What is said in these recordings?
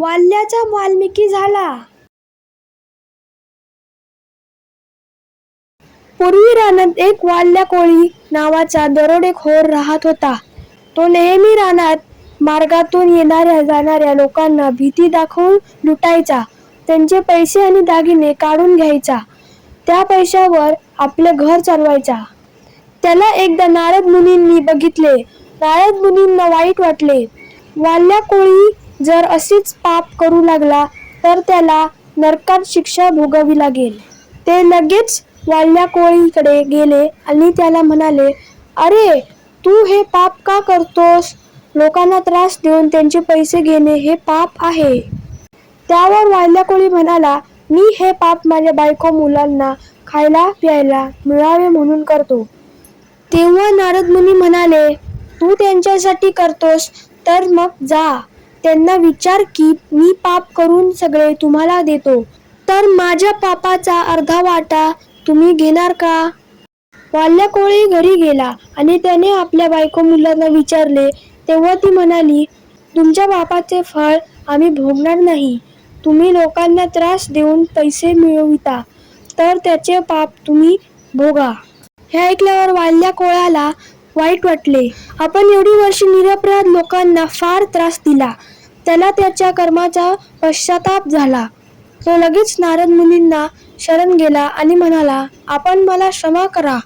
वाल्याचा वाल्मिकी झाला. पूर्वी रानात एक वाल्या कोळी नावाचा दरोडेखोर राहत होता. तो नेहमी रानात मार्गातून येणाऱ्या जाणाऱ्या लोकांना भीती दाखवून लुटायचा. त्यांचे पैसे आणि दागिने काढून घ्यायचा. त्या पैशावर आपले घर चालवायचा. त्याला एकदा नारद मुनींनी बघितले. नारद मुनींना वाईट वाटले. वाल्या कोळी जर असेच पाप करू लागला तर त्याला नरकात शिक्षा भोगावी लागेल. ते लगेच वाल्या कोळीकडे गेले आणि त्याला म्हणाले अरे तू हे पाप का करतोस? लोकांना त्रास देऊन त्यांचे पैसे घेणे हे पाप आहे. त्यावर वाल्या कोळी म्हणाला मी हे पाप माझ्या बायको मुलांना खायला प्यायला मिळावे म्हणून करतो. तेव्हा नारद मुनी म्हणाले तू त्यांच्यासाठी करतोस तर मग जा. त्यांना विचार की मी पाप करून सगळे तुम्हाला देतो तर माझ्या पापाचा अर्धा वाटा तुम्ही घेणार का? वाल्या कोळी घरी गेला आणि त्याने आपल्या बायको मुलांना विचारले तेव्हा ती म्हणाली तुमच्या बापाचे फळ आम्ही भोगणार नाही. तुम्ही लोकांना त्रास देऊन पैसे मिळविता तर त्याचे पाप तुम्ही भोगा. हे ऐकल्यावर वाल्या कोळ्याला वाईट वाटले. आपण एवढी वर्षे निरपराध लोकांना फार त्रास दिला. त्याला त्याच्या कर्माचा पश्चाताप झाला. तो लगेच नारद मुनींना शरण गेला आणि म्हणाला आपण मला क्षमा करा.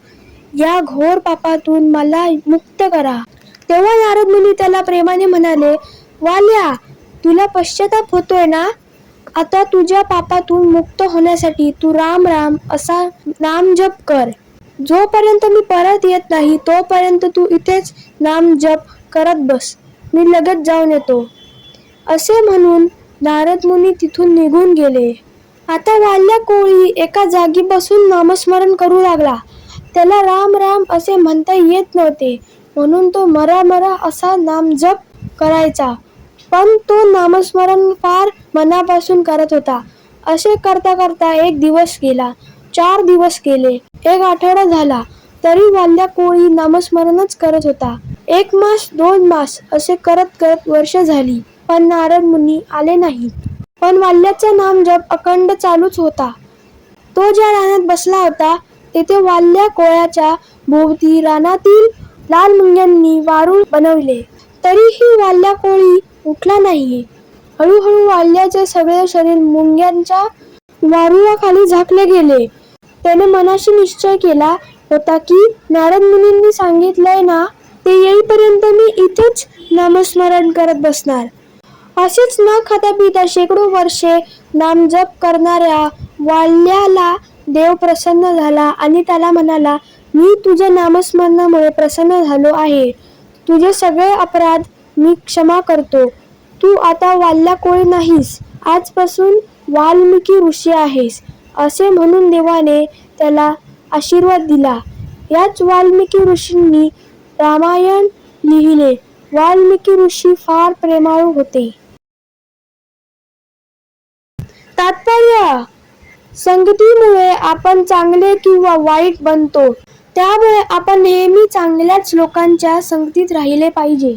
या घोर पापातून मला मुक्त करा. तेव्हा नारद मुनी त्याला प्रेमाने म्हणाले वाल्या तुला पश्चाताप होतोय ना? आता तुझ्या पापातून मुक्त होण्यासाठी तू राम राम असा नाम जप कर. जोपर्यंत मी परत येत नाही तोपर्यंत तू इथेच नाम जप करत बस. मी लगेच जाऊन येतो. असे म्हणून नारद मुनी तिथून निघून गेले. आता वाल्या कोळी एका जागी बसून नामस्मरण करू लागला. त्याला राम राम असे म्हणता येत नव्हते. म्हणून तो मरा मरा असा नाम जप करायचा. पण तो नामस्मरण फार मनापासून करत होता. असे करता करता एक दिवस गेला. चार दिवस गेले. एक आठवडा झाला तरी वाल्या कोळी नामस्मरणच करत होता. एक मास दोन मास असे करत करत वर्ष झाली पण नारद मुनी आले नाहीत. पण वाल्याचा नाम जप अखंड चालूच होता. तो ज्या रानात बसला होता तेथे वाल्या कोळ्याच्या भोवती रानातील लाल मुंग्यांनी वारूळ बनवले. तरीही वाल्या कोळी उठला नाहीये. हळूहळू वाल्याचे सगळे शरीर मुंग्यांच्या वारुळाखाली झाकले गेले. त्याने मनाशी निश्चय केला होता की नारद मुनींनी सांगितलंय ना ते येईपर्यंत मी इथेच नामस्मरण करत बसणार. असेच न खाता पिता शेकडो वर्षे नामजप करणाऱ्या वाल्याला देव प्रसन्न झाला आणि त्याला म्हणाला मी तुझ्या नामस्मरणामुळे प्रसन्न झालो आहे. तुझे सगळे अपराध मी क्षमा करतो. तू आता वाल्या कोळी नाहीस. आजपासून वाल्मिकी ऋषी आहेस. असे म्हणून देवाने त्याला आशीर्वाद दिला. याच वाल्मिकी ऋषींनी रामायण लिहिले. वाल्मिकी ऋषी फार प्रेमाळू होते. तात्पर्य संगतीमुळे आपण चांगले किंवा वाईट बनतो. त्यामुळे आपण नेहमी चांगल्याच लोकांच्या संगतीत राहिले पाहिजे.